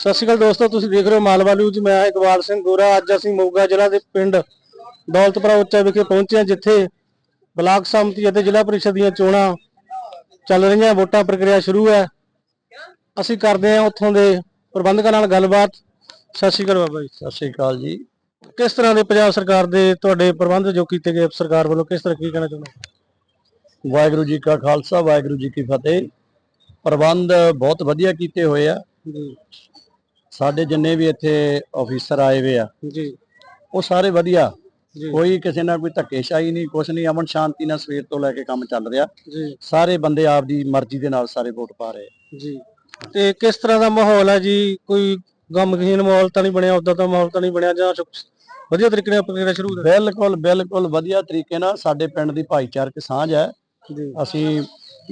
ਸਤਿ ਸ਼੍ਰੀ ਅਕਾਲ ਦੋਸਤੋ ਤੁਸੀਂ ਦੇਖ ਰਹੇ ਹੋ ਮਾਲਵਾ ਨਿਊਜ਼ ਮੈਂ ਇਕਬਾਲ ਸਿੰਘ ਗੋਰਾ। ਅੱਜ ਅਸੀਂ ਮੋਗਾ ਜ਼ਿਲ੍ਹਾ ਦੇ ਪਿੰਡ ਦੌਲਤਪੁਰਾ ਉੱਚਾ ਵਿਖੇ ਪਹੁੰਚੇ ਹਾਂ ਜਿੱਥੇ ਬਲਾਕ ਸੰਮਤੀ ਅਤੇ ਜ਼ਿਲ੍ਹਾ ਪਰਿਸ਼ਦ ਦੀਆਂ ਚੋਣਾਂ ਚੱਲ ਰਹੀਆਂ। ਵੋਟਾਂ ਪ੍ਰਕਿਰਿਆ ਸ਼ੁਰੂ ਹੈ। ਅਸੀਂ ਕਰਦੇ ਹਾਂ ਉੱਥੋਂ ਦੇ ਪ੍ਰਬੰਧਕਾਂ ਨਾਲ ਗੱਲਬਾਤ। ਸਤਿ ਸ਼੍ਰੀ ਅਕਾਲ ਬਾਬਾ ਜੀ। ਸਤਿ ਸ਼੍ਰੀ ਅਕਾਲ ਜੀ। ਕਿਸ ਤਰ੍ਹਾਂ ਦੇ ਪੰਜਾਬ ਸਰਕਾਰ ਦੇ ਤੁਹਾਡੇ ਪ੍ਰਬੰਧ ਜੋ ਕੀਤੇ ਗਏ ਸਰਕਾਰ ਵੱਲੋਂ ਕਿਸ ਤਰ੍ਹਾਂ ਕੀ ਕਹਿਣਾ ਚਾਹੁੰਦੇ? ਵਾਹਿਗੁਰੂ ਜੀ ਕਾ ਖਾਲਸਾ ਵਾਹਿਗੁਰੂ ਜੀ ਕੀ ਫਤਿਹ। ਪ੍ਰਬੰਧ ਬਹੁਤ ਵਧੀਆ ਕੀਤੇ ਹੋਏ ਆ। ਸਾਡੇ ਜਿੰਨੇ ਵੀ ਇੱਥੇ ਅਫੀਸਰ ਆਏ ਹੋਏ ਆ ਜੀ। ਉਹ ਸਾਰੇ ਵਧੀਆ। ਕੋਈ ਕਿਸੇ ਨਾਲ ਕੋਈ ਧੱਕੇਸ਼ਾਹੀ ਨਹੀਂ ਕੁਛ ਨਹੀਂ ਅਮਨ ਸ਼ਾਂਤੀ ਨਾਲ ਸਵੇਰ ਤੋਂ ਲੈ ਕੇ ਕੰਮ ਚੱਲ ਰਿਹਾ। ਜੀ। ਸਾਰੇ ਬੰਦੇ ਆਪਦੀ ਮਰਜ਼ੀ ਦੇ ਨਾਲ ਸਾਰੇ ਵੋਟ ਪਾ ਰਹੇ ਆ। ਜੀ। ਤੇ ਕਿਸ ਤਰ੍ਹਾਂ ਦਾ ਮਾਹੌਲ ਹੈ ਜੀ? ਕੋਈ ਗਮਗੀਨ ਮਾਹੌਲ ਤਾਂ ਨਹੀਂ ਬਣਿਆ ਉਦਾਂ ਦਾ ਮਾਹੌਲ ਤਾਂ ਨਹੀਂ ਬਣਿਆ ਜਾਂ ਵਧੀਆ ਤਰੀਕੇ ਨਾਲ ਪ੍ਰਕਿਰਿਆ ਸ਼ੁਰੂ ਹੋ ਬਿਲਕੁਲ ਬਿਲਕੁਲ ਵਧੀਆ ਤਰੀਕੇ ਨਾਲ ਸਾਡੇ ਪਿੰਡ ਦੀ ਭਾਈਚਾਰਕ ਸਾਂਝ ਹੈ। ਜੀ। ਅਸੀਂ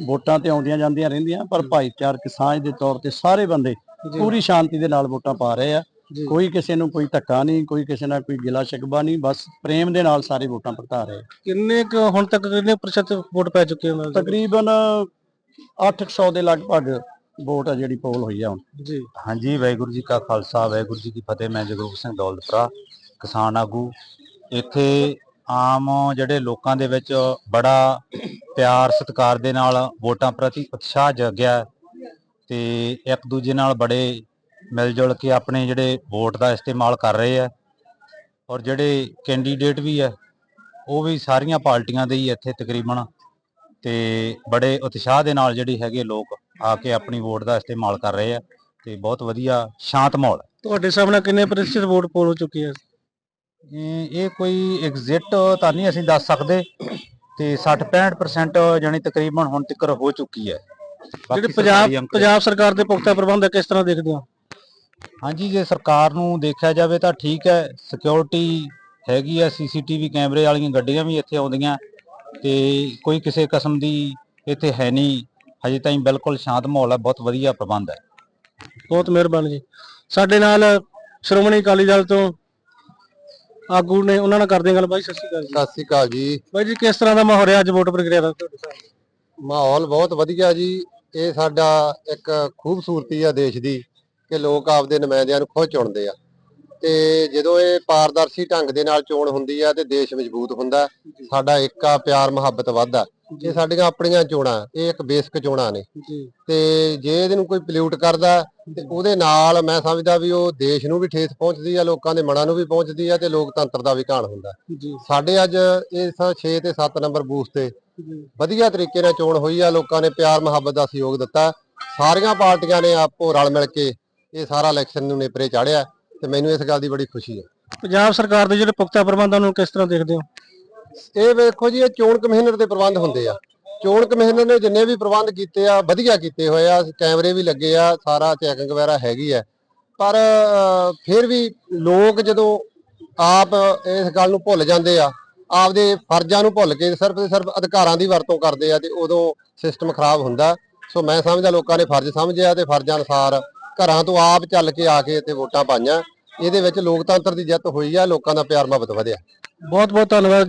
ਵੋਟਾਂ ਤੇ ਆਉਂਦੀਆਂ ਜਾਂਦੀਆਂ ਰਹਿੰਦੀਆਂ ਪਰ ਭਾਈਚਾਰਕ ਸਾਂਝ ਦੇ ਤੌਰ ਤੇ ਸਾਰੇ ਬੰਦੇ ਪੂਰੀ ਸ਼ਾਂਤੀ ਦੇ ਨਾਲ ਵੋਟਾਂ ਪਾ ਰਹੇ ਆ। ਕੋਈ ਕਿਸੇ ਨੂੰ ਕੋਈ ਧੱਕਾ ਨਹੀਂ ਕੋਈ ਕਿਸੇ ਨਾਲ ਕੋਈ ਗਿਲਾ ਸ਼ਿਕਵਾ ਨਹੀਂ ਬਸ ਪ੍ਰੇਮ ਦੇ ਨਾਲ ਸਾਰੇ ਵੋਟਾਂ ਭੁਗਤਾ ਰਹੇ। ਕਿੰਨੇ ਕੁ ਹੁਣ ਤੱਕ ਕਿੰਨੇ ਪ੍ਰਸ਼ਤ ਵੋਟ ਪੈ ਚੁੱਕੇ ਉਹਨਾਂ ਦੇ ਤਕਰੀਬਨ 800 ਦੇ ਲਗਭਗ ਵੋਟ ਆ ਜਿਹੜੀ ਪੋਲ ਹੋਈ ਆ ਹੁਣ। ਜੀ। ਹਾਂਜੀ ਵਾਹਿਗੁਰੂ ਜੀ ਕਾ ਖਾਲਸਾ ਵਾਹਿਗੁਰੂ ਜੀ ਕੀ ਫਤਿਹ। ਮੈਂ ਜਗਰੂਪ ਸਿੰਘ ਦੌਲਤਪੁਰਾ ਕਿਸਾਨ ਆਗੂ। ਇੱਥੇ ਆਮ ਜਿਹੜੇ ਲੋਕਾਂ ਦੇ ਵਿੱਚ ਬੜਾ ਪਿਆਰ ਸਤਿਕਾਰ ਦੇ ਨਾਲ ਵੋਟਾਂ ਪ੍ਰਤੀ ਉਤਸ਼ਾਹ ਜਗਿਆ। ਤੇ ਇੱਕ ਦੂਜੇ ਨਾਲ ਬੜੇ ਮਿਲ ਜੁਲ ਕੇ ਆਪਣੇ ਜਿਹੜੇ ਵੋਟ ਦਾ ਇਸਤੇਮਾਲ ਕਰ ਰਹੇ ਆ ਔਰ ਜਿਹੜੇ ਕੈਂਡੀਡੇਟ ਵੀ ਹੈ ਉਹ ਵੀ ਸਾਰੀਆਂ ਪਾਰਟੀਆਂ ਦੇ ਹੀ ਇੱਥੇ ਤਕਰੀਬਨ ਤੇ ਬੜੇ ਉਤਸ਼ਾਹ ਦੇ ਨਾਲ ਜਿਹੜੀ ਹੈਗੇ ਲੋਕ ਆ ਕੇ ਆਪਣੀ ਵੋਟ ਦਾ ਇਸਤੇਮਾਲ ਕਰ ਰਹੇ ਆ ਤੇ ਬਹੁਤ ਵਧੀਆ ਸ਼ਾਂਤ ਮਾਹੌਲ ਤੁਹਾਡੇ ਸਾਹਮਣੇ ਕਿੰਨੇ ਪ੍ਰਤੀਸ਼ਤ ਵੋਟ ਪੋਲ ਹੋ ਚੁੱਕੀ ਹੈ? ਇਹ ਕੋਈ ਐਗਜ਼ਿਟ ਤਾਂ ਨਹੀਂ ਅਸੀਂ ਦੱਸ ਸਕਦੇ ਤੇ 60-65% ਜਾਨੀ ਤਕਰੀਬਨ ਹੁਣ ਤੱਕ ਹੋ ਚੁੱਕੀ ਹੈ। ਜਿਹੜੇ ਪੰਜਾਬ ਪੰਜਾਬ ਸਰਕਾਰ ਦੇ ਪੁਖਤਾ ਪ੍ਰਬੰਧ ਹੈ, ਕਿਸ ਤਰ੍ਹਾਂ ਦੇਖਦੇ ਹੋ? ਹਾਂਜੀ ਜੇ ਸਰਕਾਰ ਨੂੰ ਦੇਖਿਆ ਜਾਵੇ ਤਾਂ ਠੀਕ ਹੈ ਸਿਕਿਉਰਿਟੀ ਹੈਗੀ ਹੈ ਸੀਸੀਟੀਵੀ ਕੈਮਰੇ ਵਾਲੀਆਂ ਗੱਡੀਆਂ ਵੀ ਇੱਥੇ ਆਉਂਦੀਆਂ ਤੇ ਕੋਈ ਕਿਸੇ ਕਿਸਮ ਦੀ ਇੱਥੇ ਹੈ ਨਹੀਂ ਹਜੇ ਤਾਈਂ ਬਿਲਕੁਲ ਸ਼ਾਂਤ ਮਾਹੌਲ ਹੈ ਬਹੁਤ ਵਧੀਆ ਪ੍ਰਬੰਧ ਹੈ। ਬਹੁਤ ਮਿਹਰਬਾਨੀ ਜੀ। ਸਾਡੇ ਨਾਲ ਸ਼੍ਰੋਮਣੀ ਅਕਾਲੀ ਦਲ ਤੋਂ ਆਗੂ ਨੇ ਉਹਨਾਂ ਨਾਲ ਕਰਦੇ ਹਾਂ ਗੱਲ। ਬਾਈ ਸਤਿ ਸ਼੍ਰੀ ਅਕਾਲ ਜੀ। ਸਤਿ ਸ੍ਰੀ ਅਕਾਲ ਜੀ। ਬਾਈ ਜੀ ਕਿਸ ਤਰ੍ਹਾਂ ਦਾ ਮਾਹੌਲ ਰਿਹਾ ਅੱਜ ਵੋਟ ਪ੍ਰਕਿਰਿਆ ਦਾ ਤੁਹਾਡੇ ਸਾਹਮਣੇ ਮਾਹੌਲ ਬਹੁਤ ਵਧੀਆ ਜੀ। ਇਹ ਸਾਡਾ ਇੱਕ ਖੂਬਸੂਰਤੀ ਆ ਦੇਸ਼ ਦੀ ਕਿ ਲੋਕ ਆਪਦੇ ਨੁਮਾਇੰਦਿਆਂ ਨੂੰ ਖੁਦ ਚੁਣਦੇ ਆ। ਤੇ ਜਦੋਂ ਇਹ ਪਾਰਦਰਸ਼ੀ ਢੰਗ ਦੇ ਨਾਲ ਚੋਣ ਹੁੰਦੀ ਆ ਤੇ ਦੇਸ਼ ਮਜ਼ਬੂਤ ਹੁੰਦਾ, ਸਾਡਾ ਏਕਾ ਪਿਆਰ, ਮੁਹੱਬਤ ਵੱਧਦਾ। ਇਹ ਸਾਡੀਆਂ ਆਪਣੀਆਂ ਚੋਣਾਂ ਇਹ ਇੱਕ ਬੇਸਿਕ ਚੋਣਾਂ ਨੇ। ਤੇ ਜੇ ਇਹਦੇ ਨੂੰ ਕੋਈ ਪੋਲਿਊਟ ਕਰਦਾ ਤੇ ਉਹਦੇ ਨਾਲ ਮੈਂ ਸਮਝਦਾ ਵੀ ਉਹ ਦੇਸ਼ ਨੂੰ ਵੀ ਠੇਸ ਪਹੁੰਚਦੀ ਆ ਲੋਕਾਂ ਦੇ ਮਨਾਂ ਨੂੰ ਵੀ ਪਹੁੰਚਦੀ ਆ ਤੇ ਲੋਕਤੰਤਰ ਦਾ ਵੀ ਘਾਣ ਹੁੰਦਾ। ਸਾਡੇ ਅੱਜ ਇਸ 6 ਤੇ 7 ਨੰਬਰ ਬੂਥ ਤੇ ਵਧੀਆ ਤਰੀਕੇ ਨਾਲ ਚੋਣ ਹੋਈ ਆ ਲੋਕਾਂ ਨੇ ਪਿਆਰ ਮੁਹੱਬਤ ਦਾ ਸਹਿਯੋਗ ਦਿੱਤਾ। ਸਾਰੀਆਂ ਪਾਰਟੀਆਂ ਨੇ ਆਪੋ ਰਲ ਮਿਲ ਕੇ ਇਹ ਸਾਰਾ ਇਲੈਕਸ਼ਨ ਨੂੰ ਨੇਪਰੇ ਚਾੜਿਆ ਤੇ ਮੈਨੂੰ ਇਸ ਗੱਲ ਦੀ ਬੜੀ ਖੁਸ਼ੀ ਹੈ। ਪੰਜਾਬ ਸਰਕਾਰ ਦੇ ਜਿਹੜੇ ਪੁਖਤਾ ਪ੍ਰਬੰਧਾਂ ਨੂੰ ਕਿਸ ਤਰ੍ਹਾਂ ਦੇਖਦੇ ਹੋ? ਇਹ ਵੇਖੋ ਜੀ, ਇਹ ਚੋਣ ਕਮਿਸ਼ਨਰ ਦੇ ਪ੍ਰਬੰਧ ਹੁੰਦੇ ਆ। ਚੋਣ ਕਮਿਸ਼ਨਰ ਨੇ ਜਿੰਨੇ ਵੀ ਪ੍ਰਬੰਧ ਕੀਤੇ ਆ, ਵਧੀਆ ਕੀਤੇ ਹੋਏ ਆ, ਕੈਮਰੇ ਵੀ ਲੱਗੇ ਆ, ਸਾਰਾ ਚੈਕਿੰਗ ਵਗੈਰਾ ਹੈਗੀ ਆ। ਪਰ ਫਿਰ ਵੀ ਲੋਕ ਜਦੋਂ ਆਪ ਇਸ ਗੱਲ ਨੂੰ ਭੁੱਲ ਜਾਂਦੇ ਆ, ਆਪਦੇ ਫਰਜ਼ਾਂ ਨੂੰ ਭੁੱਲ ਕੇ ਸਿਰਫ ਤੇ ਸਿਰਫ ਅਧਿਕਾਰਾਂ ਦੀ ਵਰਤੋਂ ਕਰਦੇ ਆ ਤੇ ਉਦੋਂ ਸਿਸਟਮ ਖਰਾਬ ਹੁੰਦਾ। ਸੋ ਮੈਂ ਸਮਝਦਾ ਲੋਕਾਂ ਨੇ ਫਰਜ਼ ਸਮਝਿਆ ਤੇ ਫਰਜ਼ਾਂ ਅਨੁਸਾਰ ਘਰਾਂ ਤੋਂ ਆਪ ਚੱਲ ਕੇ ਆ ਕੇ ਇੱਥੇ ਵੋਟਾਂ ਪਾਈਆਂ। ਇਹਦੇ ਵਿੱਚ ਲੋਕਤੰਤਰ ਦੀ ਜਿੱਤ ਹੋਈ ਆ, ਲੋਕਾਂ ਦਾ ਪਿਆਰ ਮੁਹੱਬਤ ਵਧਿਆ। ਬਹੁਤ ਬਹੁਤ ਧੰਨਵਾਦ ਜੀ